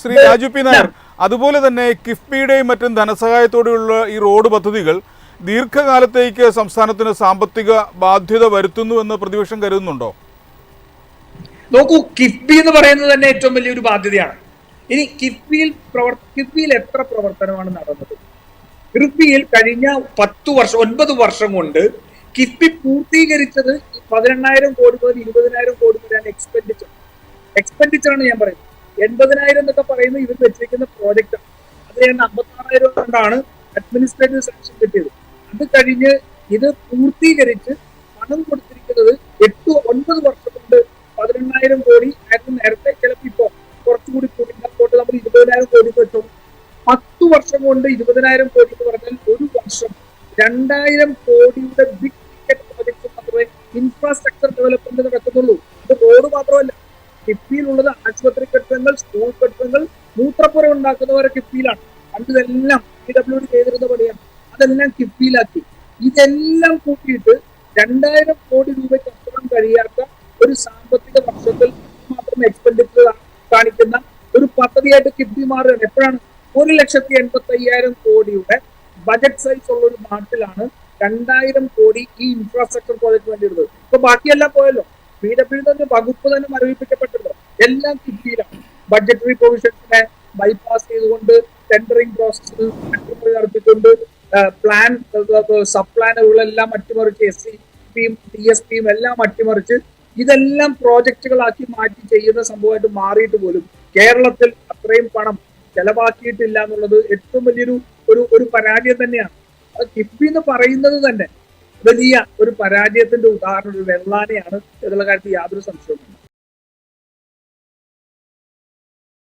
Shri Raju P Nair. അതുപോലെ തന്നെ കിഫ്ബിയുടെയും മറ്റും ധനസഹായത്തോടെയുള്ള ഈ റോഡ് പദ്ധതികൾ ദീർഘകാലത്തേക്ക് സംസ്ഥാനത്തിന് സാമ്പത്തിക ബാധ്യത വരുത്തുന്നു എന്ന് പ്രതിപക്ഷം കരുതുന്നുണ്ടോ? നോക്കൂ കിഫ്ബി എന്ന് പറയുന്നത് തന്നെ ഏറ്റവും വലിയൊരു ബാധ്യതയാണ്. ഇനി കിഫ്ബിയിൽ പ്രവർ കിഫ്ബിയിൽ എത്ര പ്രവർത്തനമാണ് നടന്നത്? കിഫ്ബിയിൽ കഴിഞ്ഞ പത്ത് വർഷം ഒൻപത് വർഷം കൊണ്ട് കിഫ്ബി പൂർത്തീകരിച്ചത് പതിനെണ്ണായിരം കോടി മുതൽ ഇരുപതിനായിരം കോടി വരെയാണ് എക്സ്പെൻഡിച്ചർ എക്സ്പെൻഡിച്ചർ ആണ് ഞാൻ പറയുന്നത്. എൺപതിനായിരം എന്നൊക്കെ പറയുന്ന ഇവർ വെച്ചിരിക്കുന്ന പ്രോജക്റ്റ് അത് ഞാൻ അമ്പത്താറായിരം കൊണ്ടാണ് അഡ്മിനിസ്ട്രേറ്റീവ് സാങ്ഷൻ കിട്ടിയത്. അത് കഴിഞ്ഞ് ഇത് പൂർത്തീകരിച്ച് പണം കൊടുത്തിരിക്കുന്നത് എട്ട് ഒൻപത് വർഷം കൊണ്ട് പതിനെണ്ണായിരം കോടി ആയിരുന്നു. നേരത്തെ ചിലപ്പോൾ ഇപ്പോൾ കുറച്ചുകൂടി കൂടി അങ്ങോട്ട് നമ്മൾ ഇരുപതിനായിരം കോടി വെച്ചു. പത്ത് വർഷം കൊണ്ട് ഇരുപതിനായിരം കോടി എന്ന് പറഞ്ഞാൽ ഒരു വർഷം രണ്ടായിരം കോടിയുടെ ബിഗ് കെട്ടിടങ്ങൾ മൂത്രപ്പുര ഉണ്ടാക്കുന്നവരെ കിഫ്ബിയിലാണ്. പണ്ട് ഇതെല്ലാം പി ഡബ്ല്യു ഡി ചെയ്തിരുന്ന പണിയാണ്. അതെല്ലാം കിഫ്ബിയിലാക്കി. ഇതെല്ലാം കൂട്ടിയിട്ട് രണ്ടായിരം കോടി രൂപയ്ക്ക് അപ്പുറം കഴിയാത്ത ഒരു സാമ്പത്തിക വർഷത്തിൽ മാത്രം എക്സ്പെൻഡിച്ചർ കാണിക്കുന്ന ഒരു പദ്ധതിയായിട്ട് കിഫ്ബി മാറുകയാണ്. എപ്പോഴാണ്? ഒരു ലക്ഷത്തി എൺപത്തി അയ്യായിരം കോടിയുടെ ബജറ്റ് സൈസ് ഉള്ള ഒരു നാട്ടിലാണ് രണ്ടായിരം കോടി ഈ ഇൻഫ്രാസ്ട്രക്ചർ പ്രോജക്ട് വേണ്ടിയിരുന്നത് ഇപ്പൊ ബാക്കിയെല്ലാം പോയല്ലോ. പി ഡബ്ല്യു തന്നെ വകുപ്പ് തന്നെ മരവിപ്പിക്കപ്പെട്ടല്ലോ എല്ലാം കിഫ്ബിയിലാണ്. ബഡ്ജറ്ററി പ്രൊവിഷൻസിനെ ബൈപ്പാസ് ചെയ്തുകൊണ്ട് ടെൻഡറിംഗ് പ്രോസസ്സിൽ നടത്തിക്കൊണ്ട് പ്ലാൻ സബ് പ്ലാനുകളെല്ലാം അട്ടിമറിച്ച് എസ് സി പിയും ടി എസ് പിയും എല്ലാം അട്ടിമറിച്ച് ഇതെല്ലാം പ്രോജക്റ്റുകളാക്കി മാറ്റി ചെയ്യുന്ന സംഭവമായിട്ട് മാറിയിട്ട് പോലും കേരളത്തിൽ അത്രയും പണം ചെലവാക്കിയിട്ടില്ല എന്നുള്ളത് ഏറ്റവും വലിയൊരു ഒരു ഒരു പരാജയം തന്നെയാണ്. അത് കിഫ്ബി എന്ന് പറയുന്നത് തന്നെ വലിയ ഒരു പരാജയത്തിന്റെ ഉദാഹരണം ഒരു വെള്ളാനയാണ് എന്നുള്ള കാര്യത്തിൽ യാതൊരു സംശയവുമില്ല.